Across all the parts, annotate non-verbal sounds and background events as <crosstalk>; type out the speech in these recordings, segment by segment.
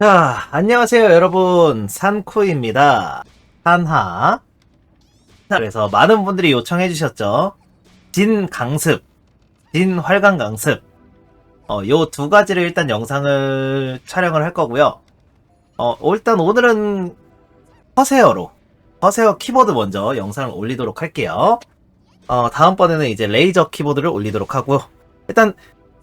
자, 안녕하세요, 여러분. 산코입니다. 산하. 자, 그래서 많은 분들이 요청해 주셨죠. 진 강습, 진 활강 강습. 어, 요 두 가지를 일단 영상을 촬영을 할 거고요. 어, 일단 오늘은 허세어로, 허세어 키보드 먼저 영상을 올리도록 할게요. 어, 다음번에는 이제 레이저 키보드를 올리도록 하고요. 일단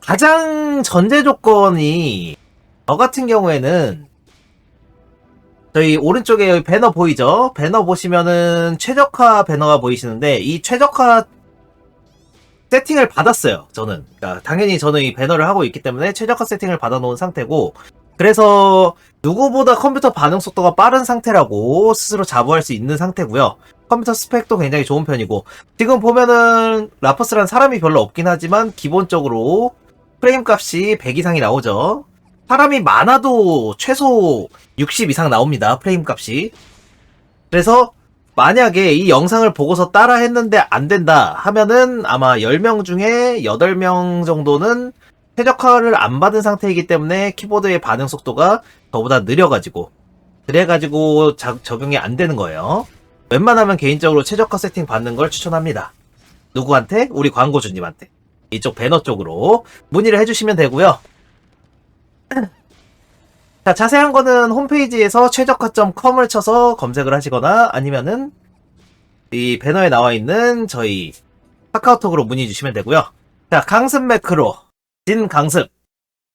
가장 전제 조건이 저 같은 경우에는 저희 오른쪽에 배너 보이죠? 배너 보시면은 최적화 배너가 보이시는데 이 최적화 세팅을 받았어요. 저는 그러니까 당연히 저는 이 배너를 하고 있기 때문에 최적화 세팅을 받아놓은 상태고 그래서 누구보다 컴퓨터 반응 속도가 빠른 상태라고 스스로 자부할 수 있는 상태고요. 컴퓨터 스펙도 굉장히 좋은 편이고 지금 보면은 라퍼스란 사람이 별로 없긴 하지만 기본적으로 프레임 값이 100 이상이 나오죠. 사람이 많아도 최소 60 이상 나옵니다. 프레임 값이. 그래서 만약에 이 영상을 보고서 따라 했는데 안 된다 하면은 아마 10명 중에 8명 정도는 최적화를 안 받은 상태이기 때문에 키보드의 반응 속도가 저보다 느려가지고 그래가지고 자- 적용이 안 되는 거예요. 웬만하면 개인적으로 최적화 세팅 받는 걸 추천합니다. 누구한테? 우리 광고주님한테. 이쪽 배너 쪽으로 문의를 해주시면 되고요. 자, 자세한 거는 홈페이지에서 최적화.com을 쳐서 검색을 하시거나 아니면은 이 배너에 나와 있는 저희 카카오톡으로 문의 주시면 되고요. 자, 강습 매크로, 진 강습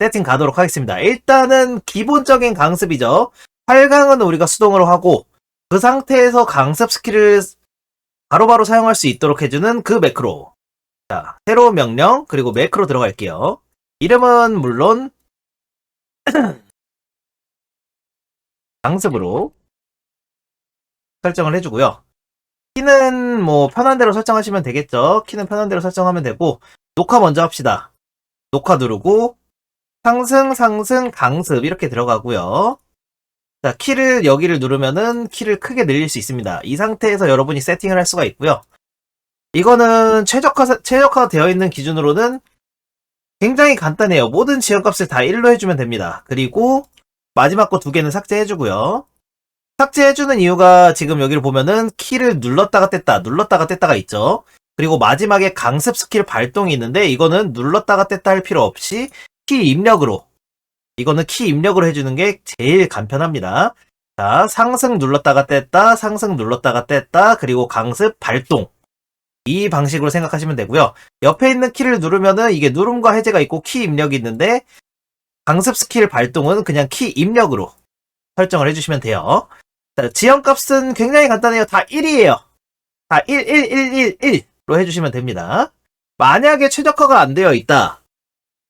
세팅 가도록 하겠습니다. 일단은 기본적인 강습이죠. 8강은 우리가 수동으로 하고 그 상태에서 강습 스킬을 바로바로 사용할 수 있도록 해주는 그 매크로. 자, 새로운 명령, 그리고 매크로 들어갈게요. 이름은 물론 <clears throat> 강습으로 설정을 해주고요. 키는 뭐 편한 대로 설정하시면 되겠죠. 키는 편한 대로 설정하면 되고 녹화 먼저 합시다. 녹화 누르고 상승 상승 강습 이렇게 들어가고요. 자 키를 여기를 누르면은 키를 크게 늘릴 수 있습니다. 이 상태에서 여러분이 세팅을 할 수가 있고요. 이거는 최적화 최적화 되어 있는 기준으로는 굉장히 간단해요. 모든 지연값을 다 1로 해주면 됩니다. 그리고 마지막 거 두 개는 삭제해주고요. 삭제해주는 이유가 지금 여기를 보면은 키를 눌렀다가 뗐다, 눌렀다가 뗐다가 있죠. 그리고 마지막에 강습 스킬 발동이 있는데 이거는 눌렀다가 뗐다 할 필요 없이 키 입력으로 이거는 키 입력으로 해주는 게 제일 간편합니다. 자, 상승 눌렀다가 뗐다, 상승 눌렀다가 뗐다, 그리고 강습 발동. 이 방식으로 생각하시면 되고요. 옆에 있는 키를 누르면은 이게 누름과 해제가 있고 키 입력이 있는데 강습 스킬 발동은 그냥 키 입력으로 설정을 해주시면 돼요. 자, 지연값은 굉장히 간단해요. 다 1이에요. 다 1, 1, 1, 1, 1로 해주시면 됩니다. 만약에 최적화가 안 되어 있다.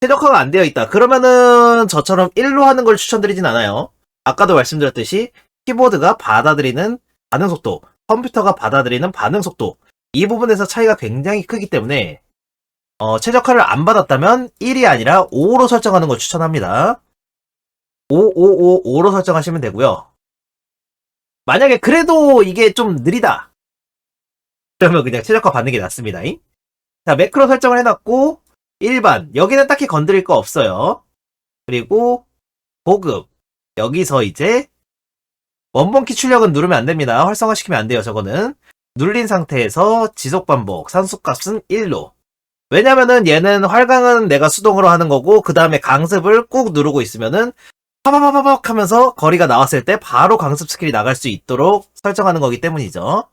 최적화가 안 되어 있다. 그러면은 저처럼 1로 하는 걸 추천드리진 않아요. 아까도 말씀드렸듯이 키보드가 받아들이는 반응 속도, 컴퓨터가 받아들이는 반응 속도, 이 부분에서 차이가 굉장히 크기 때문에 어, 최적화를 안 받았다면 1이 아니라 5로 설정하는 걸 추천합니다. 5, 5, 5, 5로 설정하시면 되고요. 만약에 그래도 이게 좀 느리다. 그러면 그냥 최적화 받는 게 낫습니다. 자, 매크로 설정을 해놨고, 일반. 여기는 딱히 건드릴 거 없어요. 그리고, 보급. 여기서 이제, 원본키 출력은 누르면 안 됩니다. 활성화시키면 안 돼요, 저거는. 눌린 상태에서 지속 반복, 산수값은 1로. 왜냐면은 얘는 활강은 내가 수동으로 하는 거고, 그 다음에 강습을 꾹 누르고 있으면은, 파바바바박 하면서 거리가 나왔을 때 바로 강습 스킬이 나갈 수 있도록 설정하는 거기 때문이죠.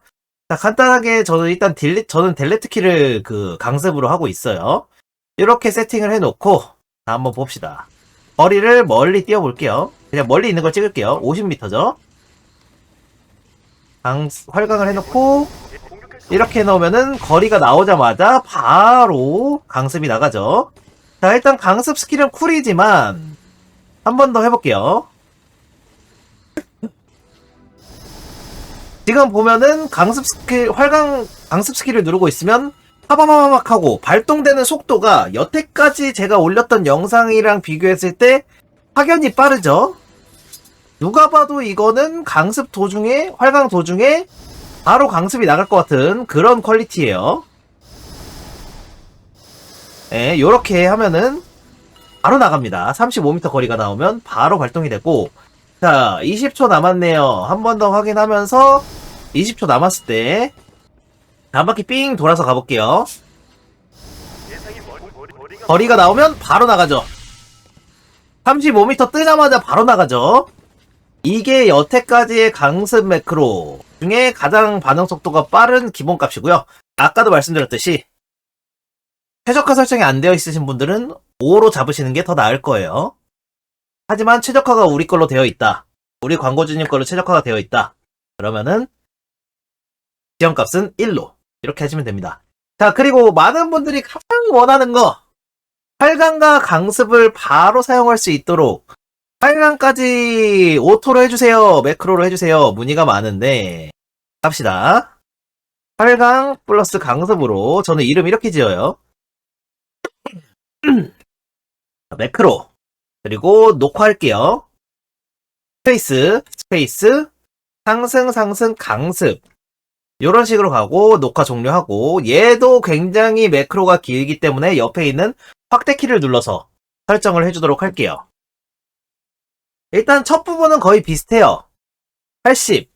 자, 간단하게 저는 일단 딜리, 저는 델레트 키를 그 강습으로 하고 있어요. 이렇게 세팅을 해놓고, 자, 한번 봅시다. 거리를 멀리 띄워볼게요. 그냥 멀리 있는 걸 찍을게요. 50m죠. 강, 활강을 해놓고, 이렇게 해놓으면은 거리가 나오자마자 바로 강습이 나가죠. 자, 일단 강습 스킬은 쿨이지만, 한 번 더 해볼게요. 지금 보면은 강습 스킬, 활강 강습 스킬을 누르고 있으면 파바바바박 하고 발동되는 속도가 여태까지 제가 올렸던 영상이랑 비교했을 때 확연히 빠르죠? 누가 봐도 이거는 강습 도중에, 활강 도중에 바로 강습이 나갈 것 같은 그런 퀄리티예요. 예, 요렇게 하면은 바로 나갑니다. 35m 거리가 나오면 바로 발동이 되고 자 20초 남았네요. 한 번 더 확인하면서 20초 남았을 때 한 바퀴 삥 돌아서 가볼게요. 거리가 나오면 바로 나가죠. 35m 뜨자마자 바로 나가죠. 이게 여태까지의 강습 매크로 중에 가장 반응 속도가 빠른 기본값이고요. 아까도 말씀드렸듯이 최적화 설정이 안 되어 있으신 분들은 5로 잡으시는 게 더 나을 거예요. 하지만 최적화가 우리 걸로 되어 있다. 우리 광고주님 걸로 최적화가 되어 있다. 그러면은 지원값은 1로 이렇게 하시면 됩니다. 자 그리고 많은 분들이 가장 원하는 거 8강과 강습을 바로 사용할 수 있도록 8강까지 오토로 해주세요. 매크로로 해주세요. 문의가 많은데 갑시다. 8강 플러스 강습으로 저는 이름 이렇게 지어요. <clears throat> 매크로 그리고 녹화할게요. 스페이스 스페이스 상승 상승 강습 이런 식으로 가고 녹화 종료하고 얘도 굉장히 매크로가 길기 때문에 옆에 있는 확대 키를 눌러서 설정을 해주도록 할게요. 일단 첫 부분은 거의 비슷해요. 80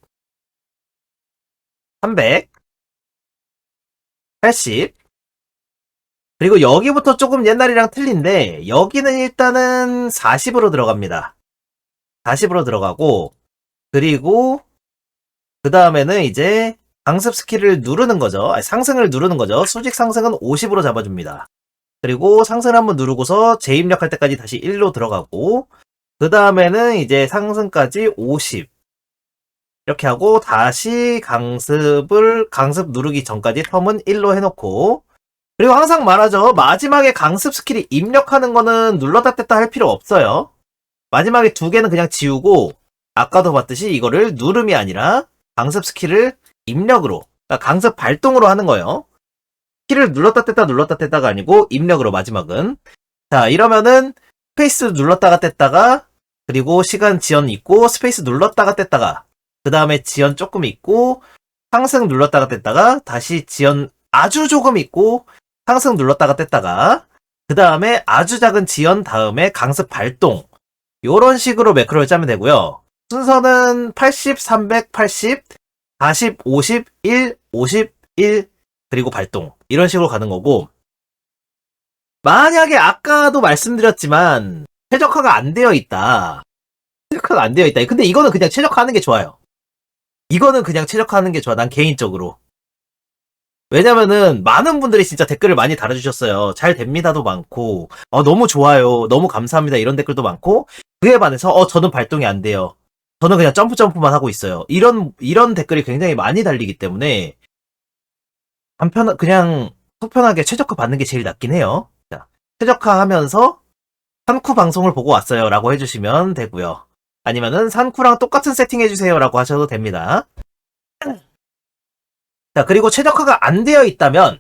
300 80 그리고 여기부터 조금 옛날이랑 틀린데 여기는 일단은 40으로 들어갑니다. 40으로 들어가고 그리고 그 다음에는 이제 강습 스킬을 누르는 거죠. 아니, 상승을 누르는 거죠. 수직 상승은 50으로 잡아줍니다. 그리고 상승을 한번 누르고서 재입력할 때까지 다시 1로 들어가고 그 다음에는 이제 상승까지 50 이렇게 하고 다시 강습을 강습 누르기 전까지 텀은 1로 해놓고 그리고 항상 말하죠. 마지막에 강습 스킬이 입력하는 거는 눌렀다 뗐다 할 필요 없어요. 마지막에 두 개는 그냥 지우고 아까도 봤듯이 이거를 누름이 아니라 강습 스킬을 입력으로 그러니까 강습 발동으로 하는 거예요. 키를 눌렀다 뗐다 눌렀다 뗐다가 아니고 입력으로 마지막은 자 이러면은 스페이스 눌렀다가 뗐다가 그리고 시간 지연 있고 스페이스 눌렀다가 뗐다가 그 다음에 지연 조금 있고 상승 눌렀다가 뗐다가 다시 지연 아주 조금 있고 상승 눌렀다가 뗐다가 그 다음에 아주 작은 지연 다음에 강습 발동. 요런 식으로 매크로를 짜면 되고요. 순서는 80, 380, 40, 50, 1, 50, 1 그리고 발동. 이런 식으로 가는 거고. 만약에 아까도 말씀드렸지만 최적화가 안 되어 있다. 최적화가 안 되어 있다. 근데 이거는 그냥 최적화하는 게 좋아요. 이거는 그냥 최적화하는 게 좋아. 난 개인적으로. 왜냐면은 많은 분들이 진짜 댓글을 많이 달아주셨어요. 잘 됩니다도 많고, 어, 너무 좋아요. 너무 감사합니다. 이런 댓글도 많고, 그에 반해서, 어, 저는 발동이 안 돼요. 저는 그냥 점프 점프만 하고 있어요. 이런, 이런 댓글이 굉장히 많이 달리기 때문에, 한편, 그냥, 속편하게 최적화 받는 게 제일 낫긴 해요. 자, 최적화 하면서, 산쿠 방송을 보고 왔어요. 라고 해주시면 되고요 아니면은, 산쿠랑 똑같은 세팅 해주세요. 라고 하셔도 됩니다. <clears throat> 자, 그리고 최적화가 안 되어 있다면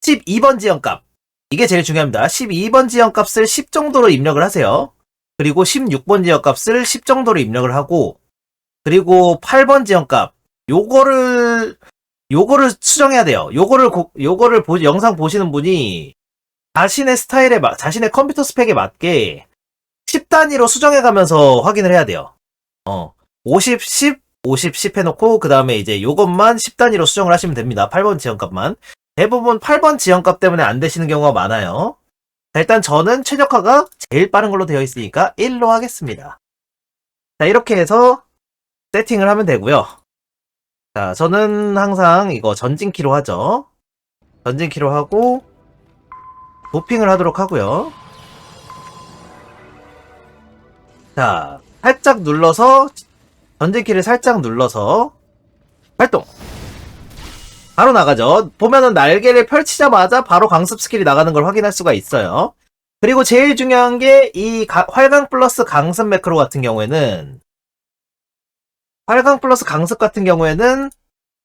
12번 지연값. 이게 제일 중요합니다. 12번 지연값을 10 정도로 입력을 하세요. 그리고 16번 지연값을 10 정도로 입력을 하고 그리고 8번 지연값 요거를 요거를 수정해야 돼요. 요거를 고- 요거를 보, 영상 보시는 분이 자신의 스타일에 맞, 자신의 컴퓨터 스펙에 맞게 10 단위로 수정해 가면서 확인을 해야 돼요. 어. 50, 10, 50, 10 해놓고 그 다음에 이제 요것만 10 단위로 수정을 하시면 됩니다. 8번 지연값만. 대부분 8번 지연값 때문에 안 되시는 경우가 많아요. 자, 일단 저는 최적화가 제일 빠른 걸로 되어 있으니까 1로 하겠습니다. 자, 이렇게 해서 세팅을 하면 되고요. 자, 저는 항상 이거 전진키로 하죠. 전진키로 하고 도핑을 하도록 하고요. 자, 살짝 눌러서 전진키를 살짝 눌러서 발동. 바로 나가죠. 보면은 날개를 펼치자마자 바로 강습 스킬이 나가는 걸 확인할 수가 있어요. 그리고 제일 중요한 게 이 활강 플러스 강습 매크로 같은 경우에는 활강 플러스 강습 같은 경우에는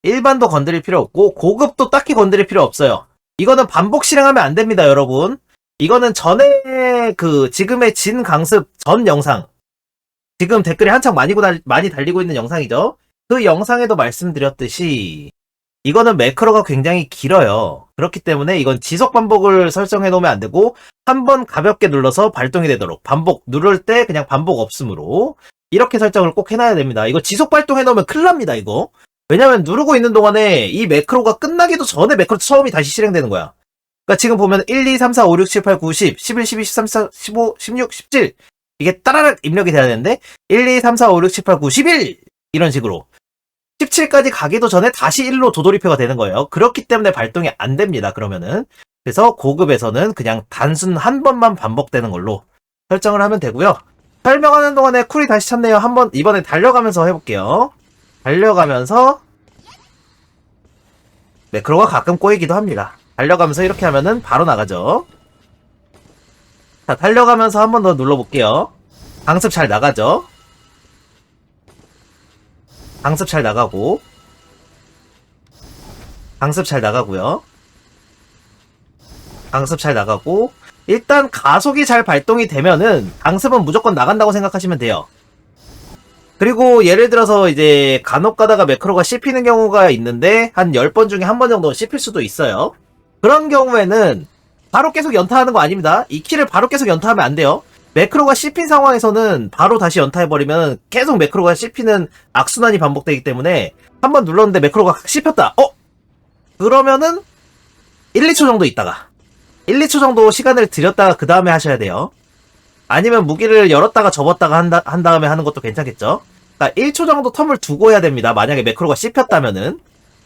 일반도 건드릴 필요 없고 고급도 딱히 건드릴 필요 없어요. 이거는 반복 실행하면 안 됩니다, 여러분. 이거는 전에 그 지금의 진 강습 전 영상 지금 댓글이 한창 많이, 고 달- 많이 달리고 있는 영상이죠. 그 영상에도 말씀드렸듯이 이거는 매크로가 굉장히 길어요. 그렇기 때문에 이건 지속 반복을 설정해 놓으면 안 되고 한 번 가볍게 눌러서 발동이 되도록 반복 누를 때 그냥 반복 없음으로 이렇게 설정을 꼭 해놔야 됩니다. 이거 지속 발동해 놓으면 큰일 납니다, 이거. 왜냐면 누르고 있는 동안에 이 매크로가 끝나기도 전에 매크로 처음이 다시 실행되는 거야. 그러니까 지금 보면 1, 2, 3, 4, 5, 6, 7, 8, 9, 10, 11, 12, 13, 14, 15, 16, 17 이게 따라락 입력이 돼야 되는데 1, 2, 3, 4, 5, 6, 7, 8, 9, 11 이런 식으로 17까지 가기도 전에 다시 1로 도돌이표가 되는 거예요. 그렇기 때문에 발동이 안 됩니다. 그러면은 그래서 고급에서는 그냥 단순 한 번만 반복되는 걸로 설정을 하면 되고요. 설명하는 동안에 쿨이 다시 찼네요. 한번 이번에 달려가면서 해볼게요. 달려가면서 매크로가 가끔 꼬이기도 합니다. 달려가면서 이렇게 하면은 바로 나가죠. 자, 달려가면서 한 번 더 눌러볼게요. 강습 잘 나가죠? 강습 잘 나가고 강습 잘 나가고요. 강습 잘 나가고 일단 가속이 잘 발동이 되면은 강습은 무조건 나간다고 생각하시면 돼요. 그리고 예를 들어서 이제 간혹 가다가 매크로가 씹히는 경우가 있는데 한 10번 중에 한 번 정도 씹힐 수도 있어요. 그런 경우에는 바로 계속 연타하는 거 아닙니다. 이 키를 바로 계속 연타하면 안 돼요. 매크로가 씹힌 상황에서는 바로 다시 연타해버리면 계속 매크로가 씹히는 악순환이 반복되기 때문에 한 번 눌렀는데 매크로가 씹혔다. 어? 그러면은 1, 2초 정도 있다가 1, 2초 정도 시간을 들였다가 그 다음에 하셔야 돼요. 아니면 무기를 열었다가 접었다가 한다, 한 다음에 하는 것도 괜찮겠죠? 그러니까 1초 정도 텀을 두고 해야 됩니다. 만약에 매크로가 씹혔다면은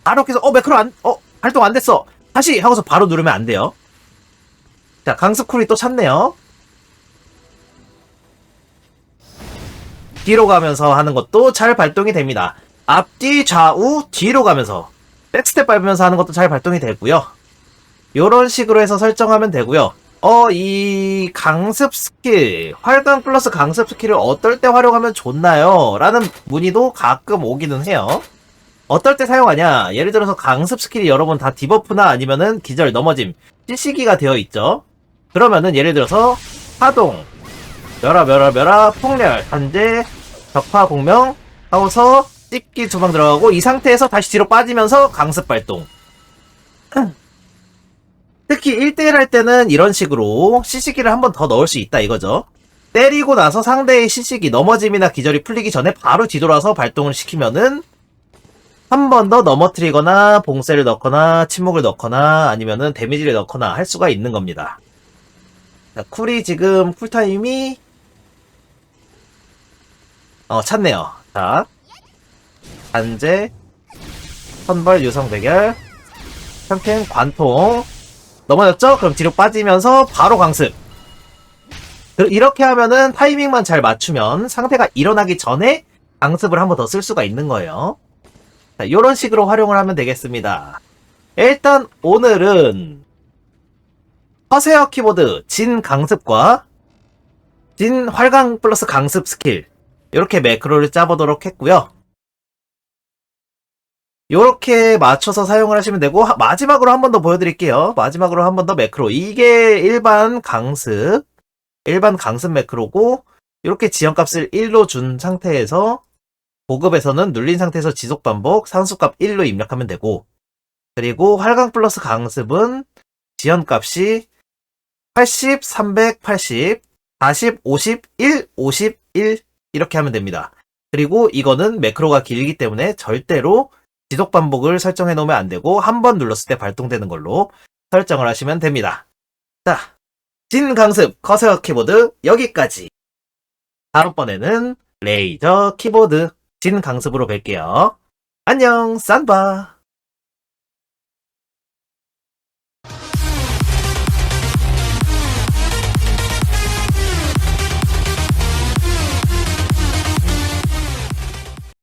바로 계속 어 매크로 안, 어 발동 안 됐어. 다시 하고서 바로 누르면 안 돼요. 자 강습 쿨이 또 찼네요. 뒤로 가면서 하는 것도 잘 발동이 됩니다. 앞뒤 좌우 뒤로 가면서 백스텝 밟으면서 하는 것도 잘 발동이 되고요. 요런 식으로 해서 설정하면 되고요. 어, 이 강습 스킬, 활강 플러스 강습 스킬을 어떨 때 활용하면 좋나요? 라는 문의도 가끔 오기는 해요. 어떨 때 사용하냐? 예를 들어서 강습 스킬이 여러 번다 디버프나 아니면은 기절, 넘어짐, CC기가 되어 있죠. 그러면은 예를 들어서 파동, 멸아, 멸아, 멸아, 폭렬, 단제, 벽파, 공명 하고서 찝기 두 방 들어가고 이 상태에서 다시 뒤로 빠지면서 강습 발동. 특히 1대1 할 때는 이런 식으로 CC기를 한 번 더 넣을 수 있다 이거죠. 때리고 나서 상대의 CC기 넘어짐이나 기절이 풀리기 전에 바로 뒤돌아서 발동을 시키면은 한 번 더 넘어뜨리거나 봉쇄를 넣거나 침묵을 넣거나 아니면은 데미지를 넣거나 할 수가 있는 겁니다. 자, 쿨이 지금 쿨타임이 어 찼네요. 자 단제 선벌 유성 대결 평캔 관통 넘어졌죠? 그럼 뒤로 빠지면서 바로 강습. 그- 이렇게 하면은 타이밍만 잘 맞추면 상태가 일어나기 전에 강습을 한 번 더 쓸 수가 있는 거예요. 자, 이런 식으로 활용을 하면 되겠습니다. 일단 오늘은 허세어 키보드 진 강습과 진 활강 플러스 강습 스킬 이렇게 매크로를 짜보도록 했고요. 요렇게 맞춰서 사용을 하시면 되고 하- 마지막으로 한 번 더 보여드릴게요. 마지막으로 한 번 더 매크로. 이게 일반 강습, 일반 강습 매크로고 이렇게 지연값을 1로 준 상태에서 고급에서는 눌린 상태에서 지속 반복 상수값 1로 입력하면 되고 그리고 활강 플러스 강습은 지연값이 80, 380, 40, 50, 1, 51 이렇게 하면 됩니다. 그리고 이거는 매크로가 길기 때문에 절대로 지속 반복을 설정해 놓으면 안 되고 한 번 눌렀을 때 발동되는 걸로 설정을 하시면 됩니다. 자, 진 강습 커세어 키보드 여기까지. 다음 번에는 레이저 키보드 진 강습으로 뵐게요. 안녕, 싼바.